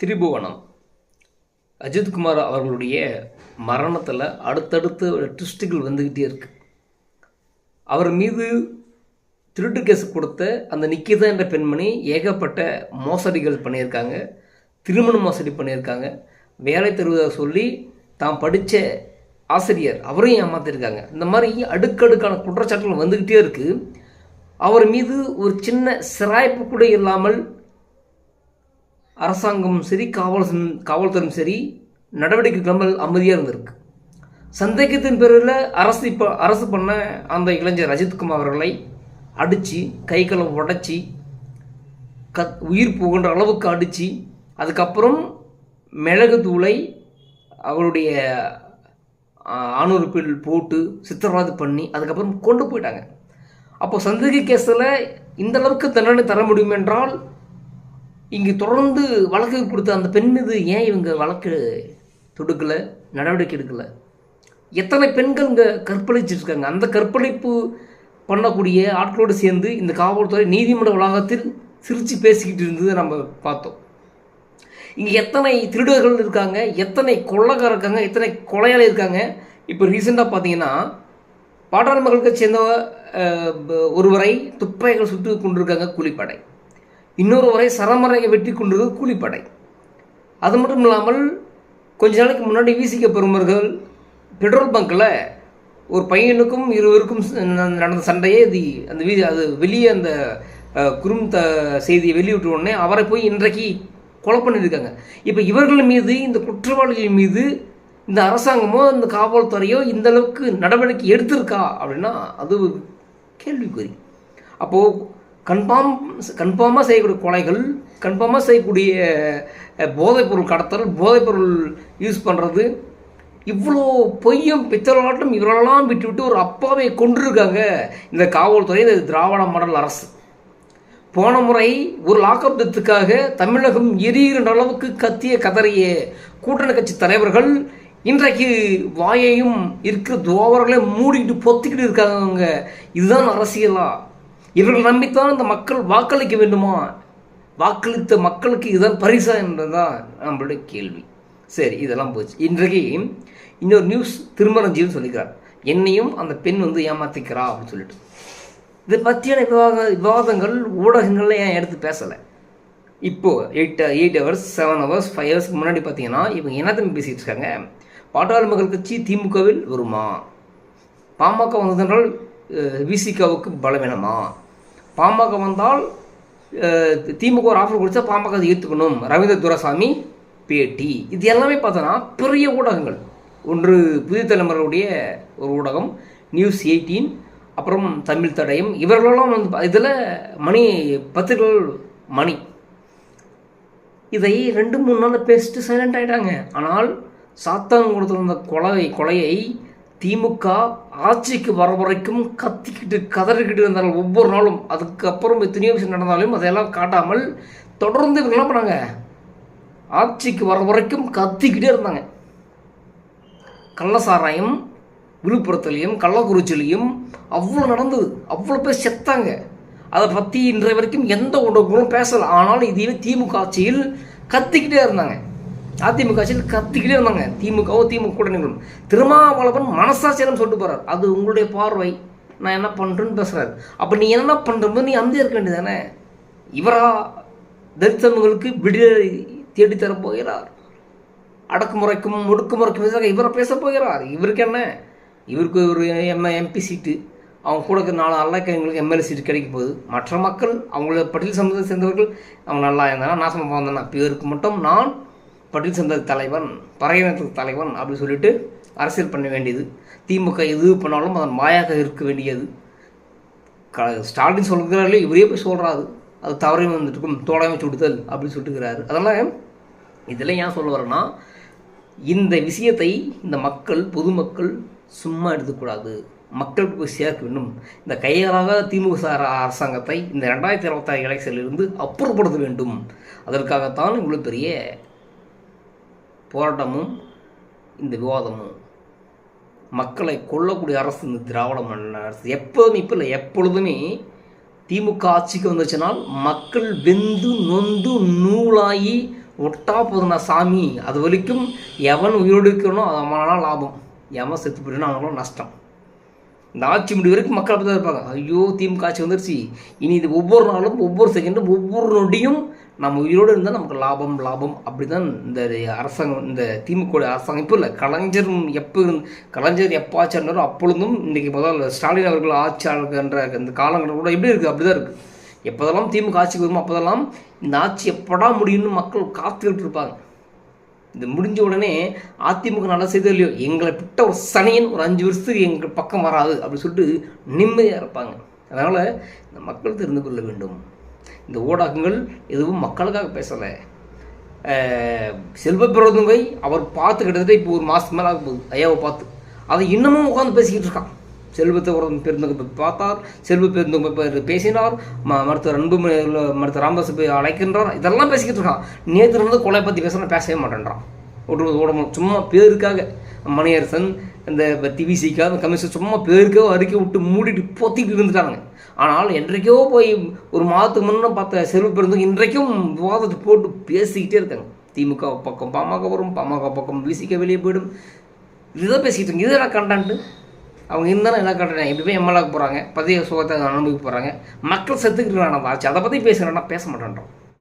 திரிபுவனம். அஜித்குமார் அவர்களுடைய மரணத்தில் அடுத்தடுத்து ட்விஸ்ட்டுகள் வந்துக்கிட்டே இருக்கு. அவர் மீது திருட்டு கேஸ் கொடுத்த அந்த நிக்கிதா என்ற பெண்மணி ஏகப்பட்ட மோசடிகள் பண்ணியிருக்காங்க. திருமண மோசடி பண்ணியிருக்காங்க. வேலை தருவதாக சொல்லி தான் படித்த ஆசிரியர் அவரையும் ஏமாத்திருக்காங்க. இந்த மாதிரி அடுக்கடுக்கான குற்றச்சாட்டுகள் வந்துக்கிட்டே இருக்குது அவர் மீது ஒரு சின்ன சிராய்ப்பு கூட இல்லாமல் அரசாங்கமும் சரி காவல் காவல்துறையும் சரி நடவடிக்கை இல்லாமல் அமைதியாக இருந்திருக்கு. சந்தேகத்தின் பேரில் அரசு இப்போ அரசு பண்ண அந்த இளைஞர் அஜித்குமார் அவர்களை அடித்து கை களை உடச்சி கத் உயிர் போகின்ற அளவுக்கு அடித்து அதுக்கப்புறம் மிளகு தூளை அவருடைய ஆணுறுப்பில் போட்டு சித்திரவாது பண்ணி அதுக்கப்புறம் கொண்டு போயிட்டாங்க. அப்போ சந்தேக கேஸில் இந்த அளவுக்கு தண்டனை தர முடியும் என்றால் இங்கே தொடர்ந்து வழக்கு கொடுத்த அந்த பெண் மீது ஏன் இவங்க வழக்கு தொடுக்கலை நடவடிக்கை எடுக்கலை? எத்தனை பெண்கள் இங்கே கற்பழிச்சிருக்காங்க? அந்த கற்பழிப்பு பண்ணக்கூடிய ஆட்களோடு சேர்ந்து இந்த காவல்துறை நீதிமன்ற வளாகத்தில் சிரித்து பேசிக்கிட்டு இருந்ததை நம்ம பார்த்தோம். இங்கே எத்தனை திருடர்கள் இருக்காங்க எத்தனை கொள்ளக்காரர் இருக்காங்க எத்தனை கொலையாளி இருக்காங்க? இப்போ ரீசெண்டாக பார்த்தீங்கன்னா பாட்டாளி மக்களுக்கு சேர்ந்த ஒருவரை துப்பாக்கிகள் சுட்டு கொண்டிருக்காங்க கூலிப்படை. இன்னொரு வரை சரமரையை வெட்டி கொண்டது கூலிப்படை. அது மட்டும் இல்லாமல் கொஞ்ச நாளைக்கு முன்னாடி வீசிக்க பெருமர்கள் பெட்ரோல் பங்க்கில் ஒரு பையனுக்கும் இருவருக்கும் ச- நடந்த சண்டையே இது அந்த வீ அது வெளியே அந்த குறும் த செய்தியை வெளியிட்ட உடனே அவரை போய் இன்றைக்கு கொலை பண்ணியிருக்காங்க. இப்போ இவர்கள் மீது இந்த குற்றவாளிகள் மீது இந்த அரசாங்கமோ இந்த காவல்துறையோ இந்த அளவுக்கு நடவடிக்கை எடுத்திருக்கா அப்படின்னா அது ஒரு கேள்விக்குறி. அப்போது கன்ஃபார்ம் கன்ஃபார்மாக செய்யக்கூடிய கொலைகள் கன்ஃபார்மாக செய்யக்கூடிய போதைப்பொருள் கடத்தல் போதைப்பொருள் யூஸ் பண்ணுறது இவ்வளோ பொய்யும் பித்தலாட்டம் இவரெல்லாம் விட்டு விட்டு ஒரு அப்பாவை கொண்டிருக்காங்க இந்த காவல்துறை இந்த திராவிட மாடல் அரசு. போன முறை ஒரு லாக்அப் டெத்துக்காக தமிழகம் எரிகின்ற அளவுக்கு கத்திய கதறிய கூட்டணி கட்சி தலைவர்கள் இன்றைக்கு வாயையும் இருக்கிற துவாவர்களை மூடிக்கிட்டு பொத்திக்கிட்டு இருக்காங்க. இதுதான் அரசியலா? இவர்கள் நம்பித்தான் இந்த மக்கள் வாக்களிக்க வேண்டுமா? வாக்களித்த மக்களுக்கு இதுதான் பரிசா என்றுதான் நம்மளுடைய கேள்வி. சரி இதெல்லாம் போச்சு. இன்றைக்கு இன்னொரு நியூஸ் திருமணஞ்சின்னு சொல்லிக்கிறார். என்னையும் அந்த பெண் வந்து ஏமாத்திக்கிறா அப்படின்னு சொல்லிட்டு. இதை பற்றியான விவாத விவாதங்கள் ஊடகங்களில் ஏன் எடுத்து பேசலை? இப்போது eight eight hours seven hours five ஹவர்ஸ்க்கு முன்னாடி பார்த்தீங்கன்னா இவங்க என்னத்தையும் பேசிகிட்டு இருக்காங்க? பாட்டாளி மக்கள் கட்சி திமுகவில் வருமா? பாமக வந்ததென்றால் விசிகாவுக்கு பலவீனமா? பாமக வந்தால் திமுக ஒரு ஆஃபர் கொடுத்தா பாமக அதை ஏற்றுக்கணும் ரவீந்திர துரசாமி பேட்டி. இது எல்லாமே பார்த்தோன்னா பெரிய ஊடகங்கள். ஒன்று புதிய தலைமுறையுடைய ஒரு ஊடகம் நியூஸ் எயிட்டீன் அப்புறம் தமிழ் தடயம். இவர்களெல்லாம் வந்து இதில் மணி பத்திரிகைகள் மணி. இதை ரெண்டு மூணு நாள் பேசிட்டு சைலண்ட் ஆகிட்டாங்க ஆனால் சாத்தான்குளத்தில் இருந்த கொலை கொலையை திமுக ஆட்சிக்கு வர வரைக்கும் கத்திக்கிட்டு கதறிக்கிட்டு இருந்தார்கள் ஒவ்வொரு நாளும். அதுக்கப்புறம் எத்தனையோ விஷயம் நடந்தாலும் அதையெல்லாம் காட்டாமல் தொடர்ந்து இவங்க என்ன பண்ணாங்க? ஆட்சிக்கு வர வரைக்கும் கத்திக்கிட்டே இருந்தாங்க. கள்ளசாராயம் விழுப்புரத்துலேயும் கள்ளக்குறிச்சிலையும் அவ்வளோ நடந்தது. அவ்வளோ பேர் செத்தாங்க. அதை பற்றி இன்றைய வரைக்கும் எந்த ஒன்றுக்கும் பேசலை. ஆனால் இதுவே திமுக ஆட்சியில் கத்திக்கிட்டே இருந்தாங்க. அதிமுக ஆட்சியில் கத்திக்கிட்டே இருந்தாங்க. திமுகவோ திமுக கூட்டணிகளும் திருமாவளவன் மனசாட்சியம் சொல்லிட்டு போறார். அது உங்களுடைய பார்வை. நான் என்ன பண்ணுறேன்னு பேசுகிறார் அப்போ நீ என்ன பண்ணுறது நீ அமைதியாக இருக்க வேண்டியதானே இவரா தலித்தவங்களுக்கு விடுதலை தேடித்தரப் போகிறார். அடக்குமுறைக்கும் ஒடுக்குமுறைக்கும் எதிராக இவரை பேச போகிறார். இவருக்கு என்ன? இவருக்கு ஒரு எம் எம்பி சீட்டு. அவங்க கூட இருக்கிற நாலு அல்லக்கங்களுக்கு எம்எல்ஏ சீட்டு கிடைக்க போகுது. மற்ற மக்கள் அவங்கள பட்டியல் சமூகத்தை சேர்ந்தவர்கள் அவங்க நல்லா இருந்தாங்கன்னா நாசமாக போந்தனா பேருக்கு மட்டும் நான் பட்டியல் சந்ததி தலைவன் பறையினத்து தலைவன் அப்படின்னு சொல்லிட்டு அரசியல் பண்ண வேண்டியது. திமுக எது பண்ணாலும் அதன் மாயாக இருக்க வேண்டியது. க ஸ்டாலின் சொல்கிறாரு இவரே போய் சொல்கிறாரு அது தவறையும் வந்துட்டுக்கும் தோடாமை சுடுதல் அப்படின்னு சொல்லிட்டுக்கிறாரு அதனால் இதில் ஏன் சொல்ல வரேன்னா இந்த விஷயத்தை இந்த மக்கள் பொதுமக்கள் சும்மா எடுத்துக்கூடாது. மக்களுக்கு போய் சேர்க்க வேண்டும். இந்த கையாளாக திமுக சார் அரசாங்கத்தை இந்த ரெண்டாயிரத்தி இருபத்தாறு எலெக்ஷனிலிருந்து அப்புறப்படுத்த வேண்டும். அதற்காகத்தான் இவ்வளோ பெரிய போராட்டமும் இந்த விவாதமும் மக்களை கொல்லக்கூடிய அரசு இந்த திராவிட மன்ன அரசு. எப்போதுமே இப்போ இல்லை எப்பொழுதுமே திமுக ஆட்சிக்கு வந்துச்சுனால் மக்கள் வெந்து நொந்து நூலாகி ஒட்டா போதுனா சாமி. அது வரைக்கும் எவன் உயிரோடு இருக்கணும் அவனால லாபம். எவன் செத்து போயிடணும் அவங்களும் நஷ்டம். இந்த ஆட்சி முடிவு வரைக்கும் மக்கள் அப்படி தான் இருப்பாங்க. ஐயோ திமுக ஆட்சி வந்துருச்சு. இனி இது ஒவ்வொரு நாளும் ஒவ்வொரு செகண்டும் ஒவ்வொரு நொடியும் நம்ம உயிரோடு இருந்தால் நமக்கு லாபம் லாபம். அப்படி தான் இந்த அரசாங்கம் இந்த திமுக அரசாங்கம். இப்போ இல்லை கலைஞர் எப்போ கலைஞர் எப்போ ஆட்சி ஆனாரோ அப்பொழுதும் இன்றைக்கி முதல்ல ஸ்டாலின் அவர்கள் ஆட்சியாளர்ன்ற அந்த காலங்கள் கூட எப்படி இருக்குது அப்படி தான் இருக்குது எப்போதெல்லாம் திமுக ஆட்சிக்கு வருமோ அப்போதெல்லாம் இந்த ஆட்சி எப்படா முடியும்னு மக்கள் காத்துக்கிட்டு இருப்பாங்க. இது முடிஞ்ச உடனே அதிமுக நல்லா செய்தது இல்லையோ எங்களை பிட்ட ஒரு சனியன் ஒரு அஞ்சு வருஷத்துக்கு எங்கள் பக்கம் வராது அப்படின்னு சொல்லிட்டு நிம்மதியாக இருப்பாங்க. அதனால் இந்த மக்கள் தெரிந்து கொள்ள வேண்டும். இந்த ஊடகங்கள் எதுவும் மக்களுக்காக பேசலை. செல்வ பிறந்தவை அவர் பார்த்து கிட்டத்தட்ட இப்போ ஒரு மாதத்துக்கு மேலே ஆக போகுது ஐயாவை பார்த்து. அதை இன்னமும் உட்காந்து பேசிக்கிட்டு இருக்கான். செல்வத்தை உரம் பெருந்தங்க பார்த்தார். செல்வ பெருந்தங்க பேசினார். ம மருத்துவர் அன்பு மருத்துவர் ராமதாஸ் போய் அழைக்கின்றார். இதெல்லாம் பேசிக்கிட்டு இருக்கான். நேற்று இருந்து கொலை பற்றி பேசுனா பேசவே மாட்டேன்றான். ஒரு உடம்பு சும்மா பேருக்காக. மணியரசன் இந்த திவிசிக்கா அந்த கமிஷன் சும்மா பேருக்காக அறிக்கை விட்டு மூடிட்டு பொத்திட்டு இருந்துட்டாங்க ஆனால் என்றைக்கோ போய் ஒரு மாதத்துக்கு முன்னே பார்த்த செல்வ பெருந்தவங்க இன்றைக்கும் விவாதத்தை போட்டு பேசிக்கிட்டே இருக்காங்க. திமுக பக்கம் பாமக வரும் பாமக பக்கம் விசிக்க வெளியே போயிடும். இதுதான் பேசிக்கிட்டு இருக்கு இதெல்லாம் என்ன கண்டான்ட்டு அவங்க இருந்தாலும் என்ன கண்டன எப்படி போய் எம்எல்ஏக்கு போகிறாங்க பதவி சுகத்தை அனுபவிக்க போகிறாங்க மக்கள் செத்துக்கிட்டு நான் அதை பற்றி பேசுகிறேன்னா பேச மாட்டேன்றோம்